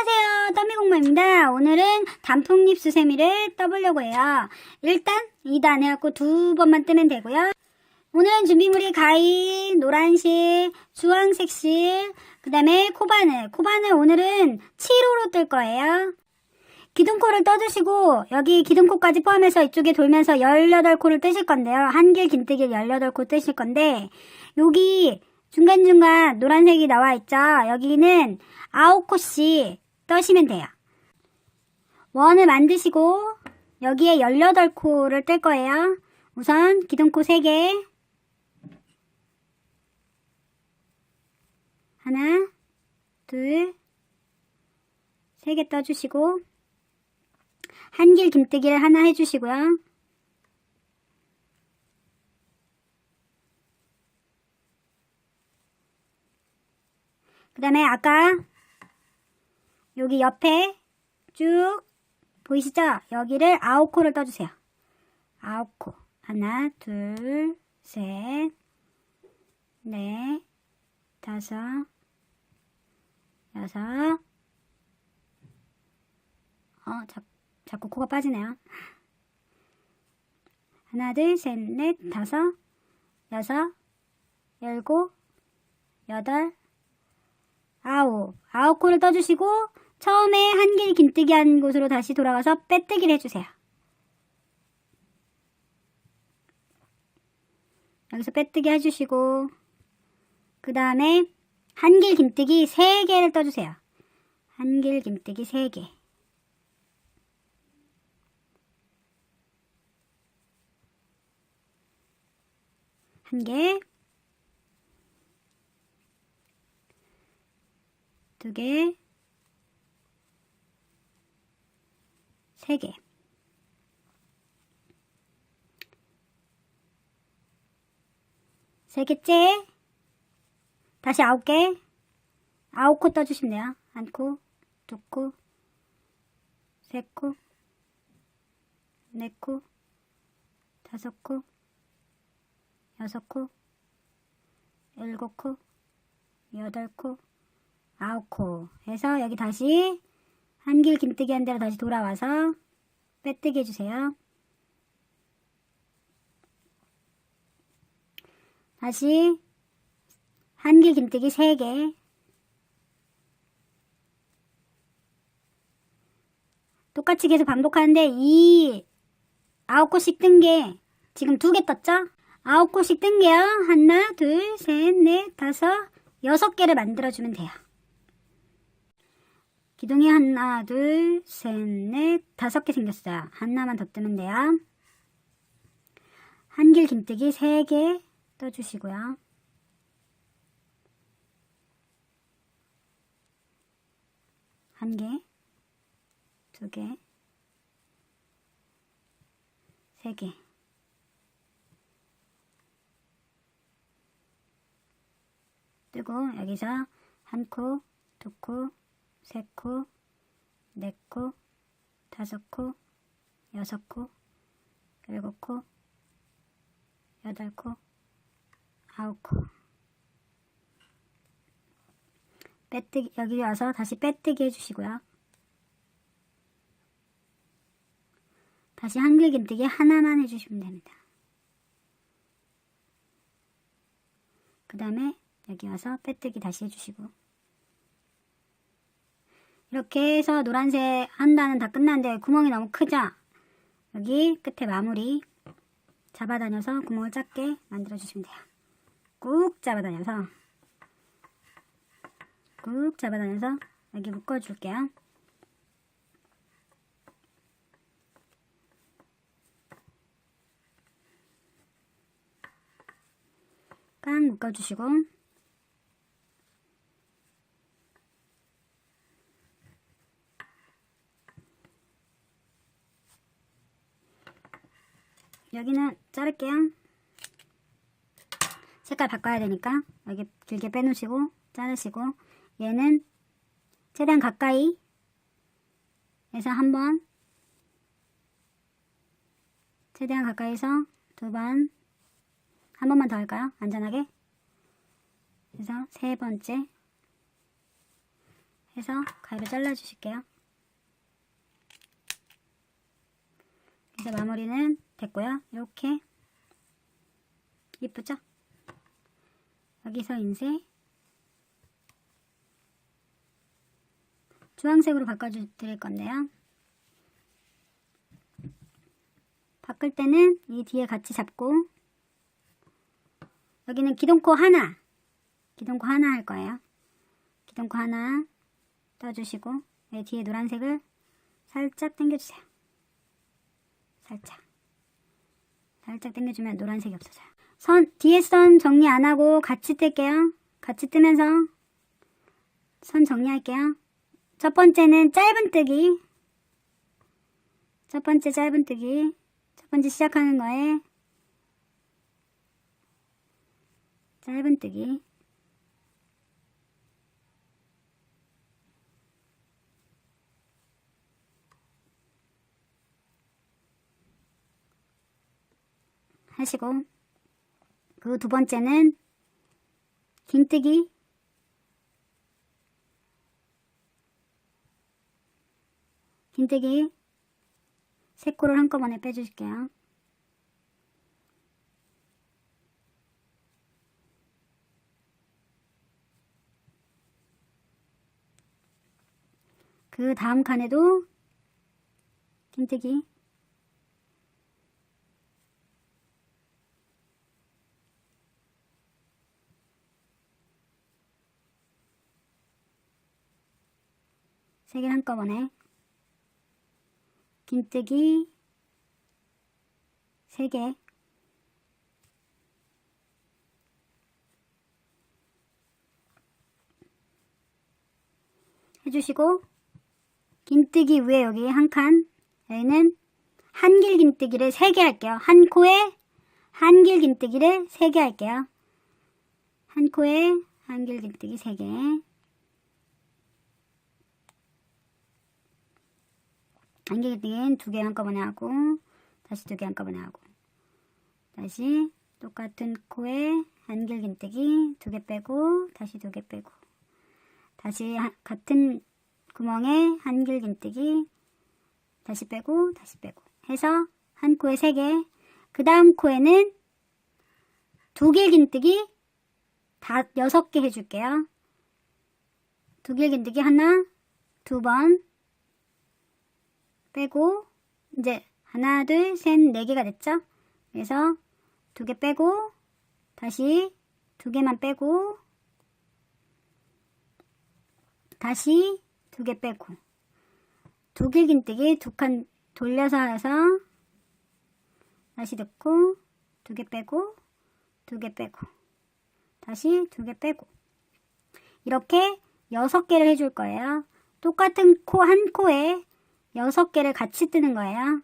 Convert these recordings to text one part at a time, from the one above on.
안녕하세요. 떠미공마입니다. 오늘은 단풍잎 수세미를 떠보려고 해요. 일단 2단 해갖고 두 번만 뜨면 되고요. 오늘은 준비물이 가위, 노란실, 주황색실, 그 다음에 코바늘. 코바늘 오늘은 7호로 뜰 거예요. 기둥코를 떠주시고 여기 기둥코까지 포함해서 이쪽에 돌면서 18코를 뜨실 건데요. 한길 긴뜨기 18코 뜨실 건데 여기 중간중간 노란색이 나와 있죠. 여기는 9코씩 떠시면 돼요. 원을 만드시고 여기에 18코를 뜰 거예요. 우선 기둥코 3개 하나 둘 세 개 떠주시고 한길 김뜨기를 하나 해주시고요. 그 다음에 아까 여기 옆에 쭉 보이시죠? 여기를 아홉 코를 떠주세요. 아홉 코. 하나, 둘, 셋, 넷, 다섯, 여섯. 어, 자, 자꾸 코가 빠지네요. 하나, 둘, 셋, 넷, 다섯, 여섯, 열곱, 여덟, 아홉. 아홉 코를 떠주시고, 처음에 한길 긴뜨기 한 곳으로 다시 돌아가서 빼뜨기를 해주세요. 여기서 빼뜨기 해주시고, 그 다음에 한길 김뜨기 3개를 떠주세요. 한길 김뜨기 3개. 한 개, 두 개, 세 개. 세 개째. 다시 아홉 개. 아홉 코 떠주시면 돼요. 한 코, 두 코, 세 코, 네 코, 다섯 코, 여섯 코, 일곱 코, 여덟 코, 아홉 코 해서 여기 다시 한길 김뜨기 한 대로 다시 돌아와서 빼뜨기 해주세요. 다시 한길 김뜨기 3개 똑같이 계속 반복하는데 이 아홉 코씩 뜬 게 지금 두개 떴죠? 아홉 코씩 뜬 게요. 하나, 둘, 셋, 넷, 다섯, 여섯 개를 만들어주면 돼요. 기둥이 하나, 둘, 셋, 넷, 다섯 개 생겼어요. 하나만 더 뜨면 돼요. 한길 김뜨기 세개 떠주시고요. 한 개, 두 개, 세 개. 뜨고 여기서 한 코, 두 코, 세 코, 네 코, 다섯 코, 여섯 코, 일곱 코, 여덟 코, 아홉 코. 빼뜨기, 여기 와서 다시 빼뜨기 해주시고요. 다시 한글 긴뜨기 하나만 해주시면 됩니다. 그 다음에 여기 와서 빼뜨기 다시 해주시고 이렇게 해서 노란색 한 단은 다 끝났는데 구멍이 너무 크죠? 여기 끝에 마무리 잡아다녀서 구멍을 작게 만들어주시면 돼요. 꾹 잡아다녀서 꾹 잡아다녀서 여기 묶어줄게요. 꽉 묶어주시고 여기는 자를게요. 색깔 바꿔야 되니까 여기 길게 빼놓으시고 자르시고 얘는 최대한 가까이 해서 한 번 최대한 가까이서 두 번 한 번만 더 할까요? 안전하게 그래서 세 번째 해서 가위로 잘라주실게요. 이제 마무리는 됐고요. 이렇게 이쁘죠? 여기서 인쇄 주황색으로 바꿔드릴 건데요. 바꿀 때는 이 뒤에 같이 잡고 여기는 기동코 하나 기동코 하나 할 거예요. 기동코 하나 떠주시고 이 뒤에 노란색을 살짝 당겨주세요. 살짝 살짝 당겨주면 노란색이 없어져요. 선 뒤에 선 정리 안 하고 같이 뜰게요. 같이 뜨면서 선 정리할게요. 첫 번째는 짧은 뜨기. 첫 번째 짧은 뜨기. 첫 번째 시작하는 거에 짧은 뜨기. 하시고 그 두 번째는 긴뜨기 긴뜨기 세 코를 한꺼번에 빼주실게요. 그 다음 칸에도 긴뜨기 세 개 한꺼번에 긴뜨기 세 개 해주시고 긴뜨기 위에 여기 한 칸 여기는 한길 긴뜨기를 세 개 할게요. 한 코에 한길 긴뜨기를 세 개 할게요. 한 코에 한길 긴뜨기 세 개. 한길 긴뜨기는 두개 한꺼번에 하고 다시 두 개 한꺼번에 하고 다시 똑같은 코에 한길 긴뜨기 두 개 빼고 다시 두 개 빼고 다시 하- 같은 구멍에 한길 긴뜨기 다시 빼고 다시 빼고 해서 한 코에 세 개. 그 다음 코에는 두 길 긴뜨기 다 여섯 개 해줄게요. 두 길 긴뜨기 하나, 두 번 빼고 이제 하나, 둘, 셋, 네 개가 됐죠? 그래서 두 개 빼고 다시 두 개만 빼고 다시 두 개 빼고 두길 긴뜨기 두 칸 돌려서 해서 다시 넣고 두 개 빼고 두 개 빼고 다시 두 개 빼고 이렇게 여섯 개를 해줄 거예요. 똑같은 코 한 코에 여섯 개를 같이 뜨는 거예요.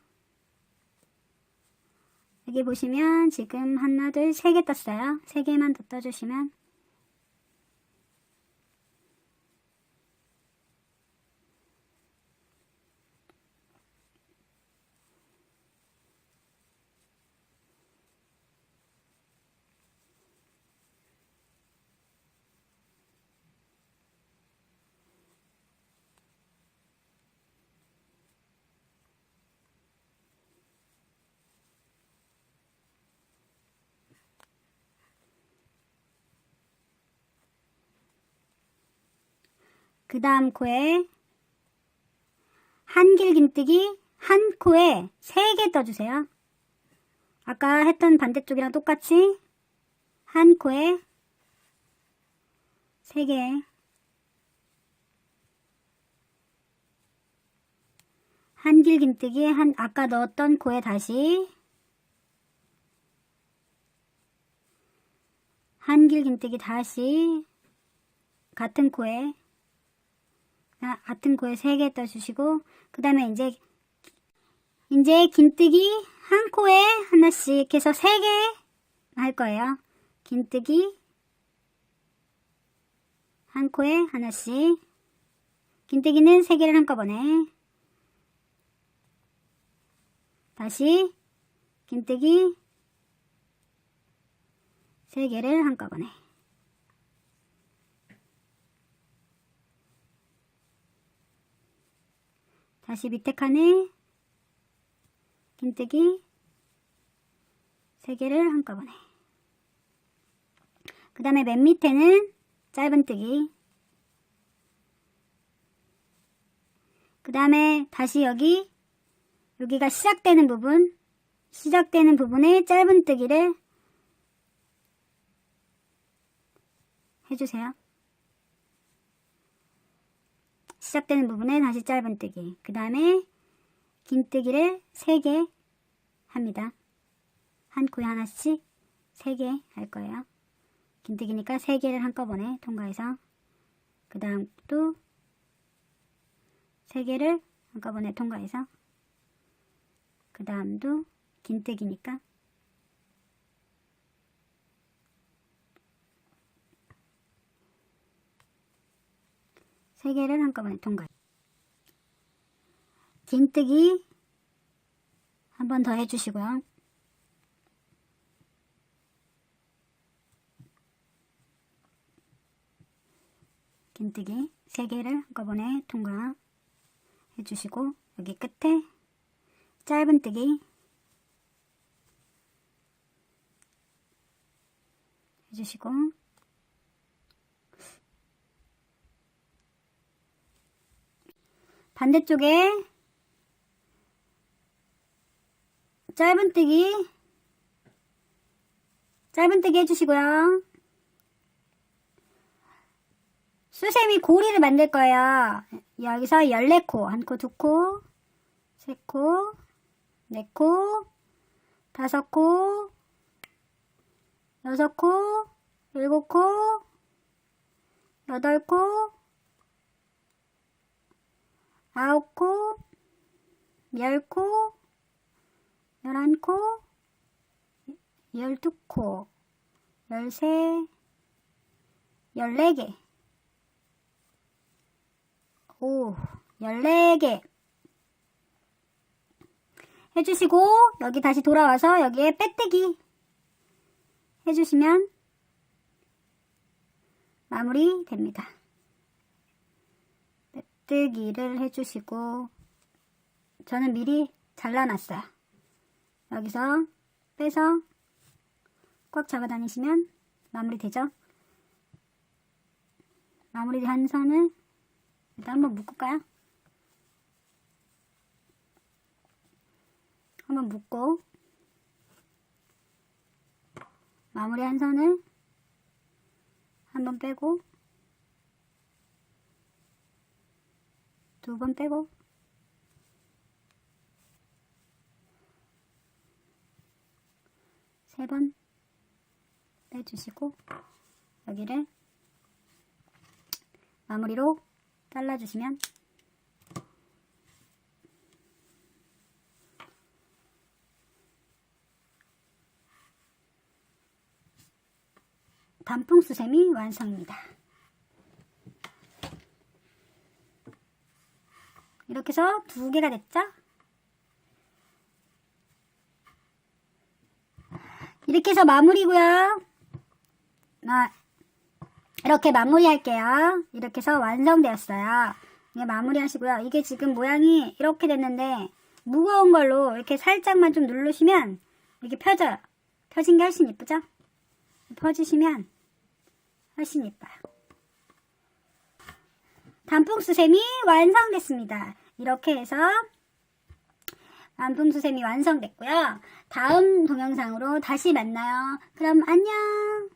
여기 보시면 지금 하나 둘 세 개 떴어요. 세 개만 더 떠주시면 그 다음 코에 한 길 긴뜨기 한 코에 세 개 떠주세요. 아까 했던 반대쪽이랑 똑같이 한 코에 세 개. 한 길 긴뜨기 한 아까 넣었던 코에 다시 한 길 긴뜨기 다시 같은 코에 아, 같은 코에 3개 떠주시고 그 다음에 이제 이제 긴뜨기 한 코에 하나씩 해서 3개 할 거예요. 긴뜨기 한 코에 하나씩. 긴뜨기는 3개를 한꺼번에. 다시 긴뜨기 3개를 한꺼번에 다시 밑에 칸에 긴뜨기 3개를 한꺼번에 그 다음에 맨 밑에는 짧은뜨기 그 다음에 다시 여기 여기가 시작되는 부분 시작되는 부분에 짧은뜨기를 해주세요. 시작되는 부분에 다시 짧은뜨기 그 다음에 긴뜨기를 3개 합니다. 한 코에 하나씩 3개 할 거예요. 긴뜨기니까 3개를 한꺼번에 통과해서 그 다음 또 3개를 한꺼번에 통과해서 그 다음도 긴뜨기니까 세 개를 한꺼번에 통과. 긴뜨기 한 번 더 해주시고요. 긴뜨기 세 개를 한꺼번에 통과 해주시고 여기 끝에 짧은뜨기 해주시고 반대쪽에 짧은뜨기 짧은뜨기 해주시고요. 수세미 고리를 만들 거예요. 여기서 14코, 한 코, 두 코, 세 코, 네 코, 다섯 코, 여섯 코, 일곱 코, 여덟 코, 아홉 코, 열 코, 열한 코, 열두 코, 열세, 열네 개. 오, 14개. 해주시고, 여기 다시 돌아와서 여기에 빼뜨기 해주시면 마무리 됩니다. 빼뜨기를 해주시고, 저는 미리 잘라놨어요. 여기서 빼서 꽉 잡아 다니시면 마무리 되죠? 마무리한 선을 일단 한번 묶을까요? 한번 묶고 마무리한 선을 한번 빼고 두 번 빼고 세 번 빼주시고 여기를 마무리로 잘라주시면 단풍수세미 완성입니다. 이렇게 해서 두 개가 됐죠? 이렇게 해서 마무리고요. 아, 이렇게 마무리 할게요. 이렇게 해서 완성되었어요. 이게 마무리 하시고요. 이게 지금 모양이 이렇게 됐는데 무거운 걸로 이렇게 살짝만 좀 누르시면 이렇게 펴져요. 펴진 게 훨씬 이쁘죠? 펴주시면 훨씬 이뻐요. 단풍수세미 완성됐습니다. 이렇게 해서 단풍수세미 완성됐고요. 다음 동영상으로 다시 만나요. 그럼 안녕!